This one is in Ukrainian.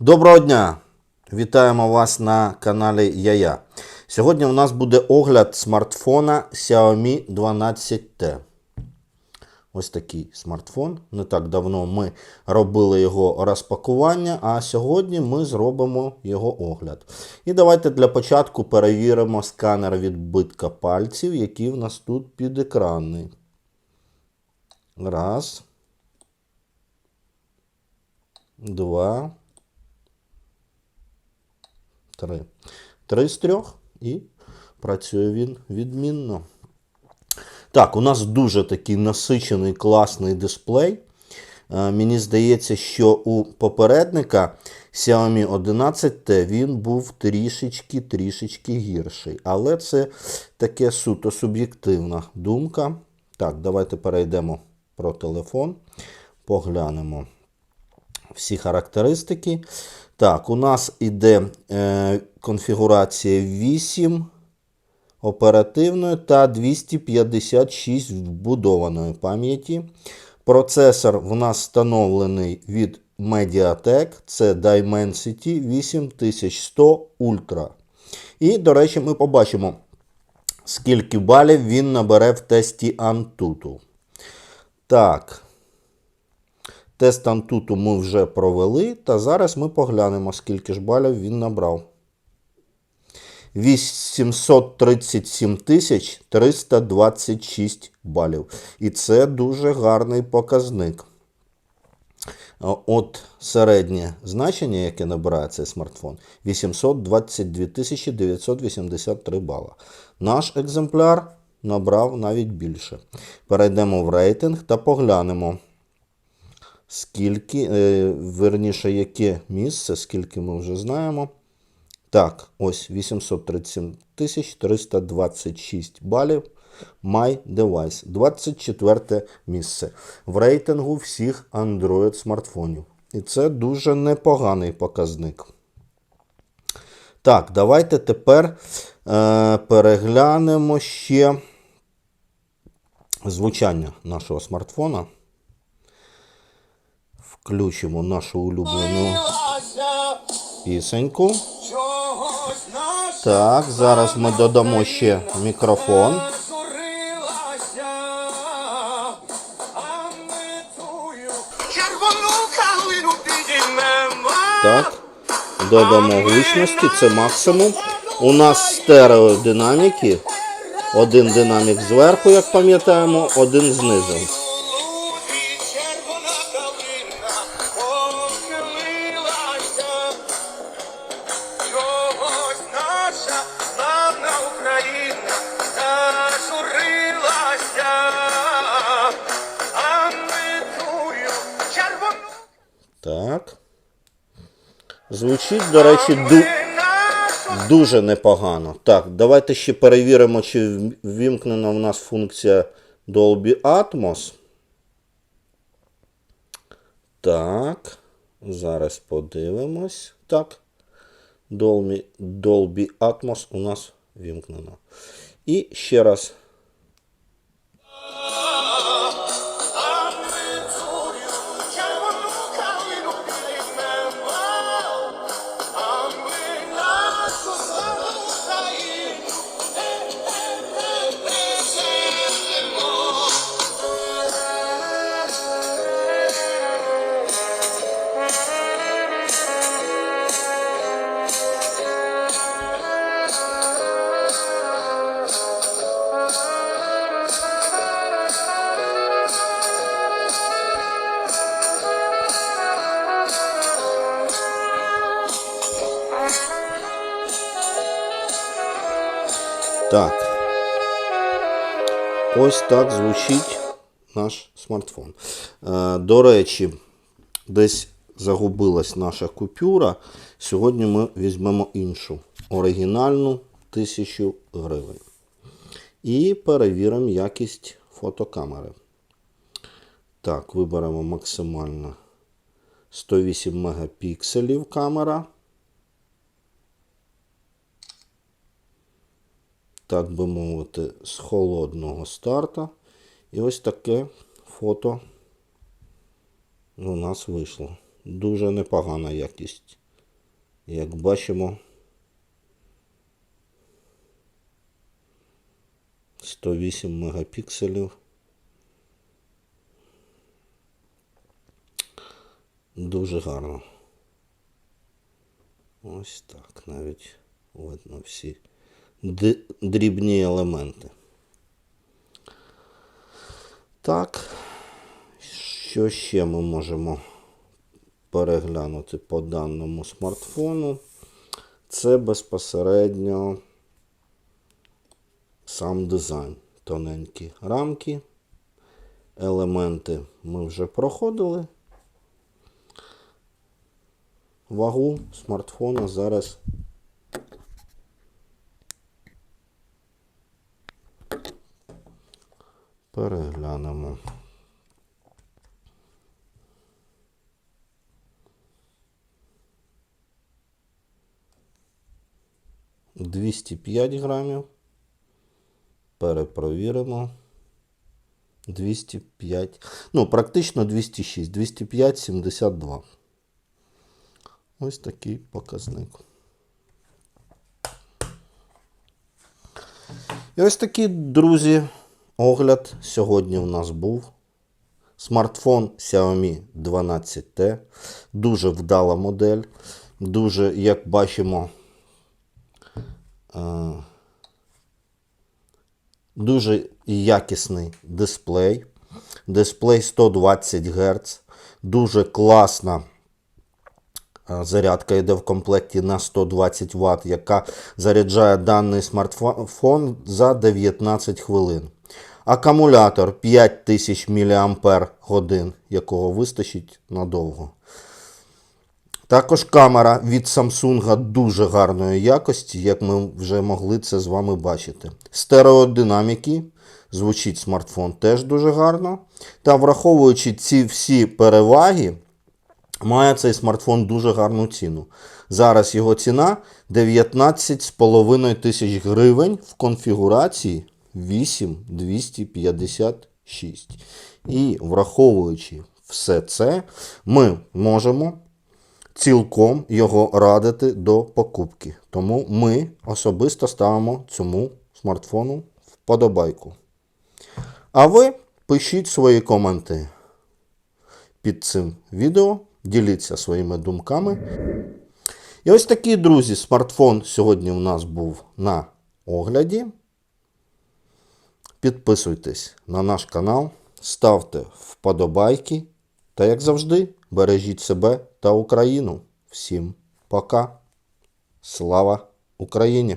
Доброго дня! Вітаємо вас на каналі Яя. Сьогодні у нас буде огляд смартфона Xiaomi 12T. Ось такий смартфон. Не так давно ми робили його розпакування, а сьогодні ми зробимо його огляд. І давайте для початку перевіримо сканер відбитка пальців, який в нас тут під підекранний. Раз. Два. Три. Три з трьох і працює він відмінно. Так, у нас дуже такий насичений класний дисплей. Е, Мені здається, що у попередника Xiaomi 11T він був трішечки трішечки гірший. Але це таке суто суб'єктивна думка. Так, давайте перейдемо про телефон, поглянемо всі характеристики. Так, у нас іде е, конфігурація 8 оперативної та 256 вбудованої пам'яті. Процесор в нас встановлений від Mediatek, це Dimensity 8100 Ultra. І, до речі, ми побачимо, скільки балів він набере в тесті Antutu. Так. Тест Antutu ми вже провели, та зараз ми поглянемо, скільки ж балів він набрав. 837 тисяч 326 балів. І це дуже гарний показник. От середнє значення, яке набирає цей смартфон, 822 тисячі 983 бала. Наш екземпляр набрав навіть більше. Перейдемо в рейтинг та поглянемо скільки, е, верніше, яке місце, скільки ми вже знаємо. Так, ось 837 тисяч 326 балів. My Device. 24 місце в рейтингу всіх Android смартфонів. І це дуже непоганий показник. Так, давайте тепер е, переглянемо ще звучання нашого смартфона. Включимо нашу улюблену пісеньку. Так, зараз ми додамо ще мікрофон. Так, додамо гучності, це максимум. У нас стереодинаміки. Один динамік зверху, як пам'ятаємо, один знизу. Так. Звучить, до речі, ду- дуже непогано. Так, давайте ще перевіримо, чи ввімкнена в нас функція Dolby Atmos. Так. Зараз подивимось. Так. Dolby, Atmos у нас вімкнено. І ще раз. Так. Ось так звучить наш смартфон. Е, До речі, десь загубилась наша купюра. Сьогодні ми візьмемо іншу оригінальну 1000 гривень. І перевіримо якість фотокамери. Так, виберемо максимально 108 мегапікселів камера. Так би мовити, з холодного старта. І ось таке фото у нас вийшло. Дуже непогана якість Як бачимо, 108 мегапікселів. Дуже гарно. Ось так. Навіть видно всі дрібні елементи. Так. Що ще ми можемо переглянути по даному смартфону? Це безпосередньо сам дизайн. Тоненькі рамки. Елементи ми вже проходили. Вагу смартфона зараз переглянемо. Двісті п'ять грамів. Перепровіримо. 205. Ну, практично 206. 205, 72. Ось такий показник. І ось такий, друзі, огляд сьогодні в нас був. Смартфон Xiaomi 12T. Дуже вдала модель. Дуже, як бачимо, е, дуже якісний дисплей. Дисплей 120 Гц. Дуже класна зарядка йде в комплекті на 120 Вт, яка заряджає даний смартфон за 19 хвилин. Акумулятор 5000 мАч, якого вистачить надовго. Також камера від Samsung дуже гарної якості, як ми вже могли це з вами бачити. Стереодинаміки, звучить смартфон теж дуже гарно. Та враховуючи ці всі переваги, має цей смартфон дуже гарну ціну. Зараз його ціна 19,5 тисяч гривень в конфігурації 8256. І враховуючи все це, ми можемо цілком його радити до покупки. Тому ми особисто ставимо цьому смартфону вподобайку. А ви пишіть свої коменти під цим відео, діліться своїми думками. І ось такий, друзі, смартфон сьогодні у нас був на огляді. Підписуйтесь на наш канал, ставте вподобайки та, як завжди, бережіть себе та Україну. Всім пока. Слава Україні!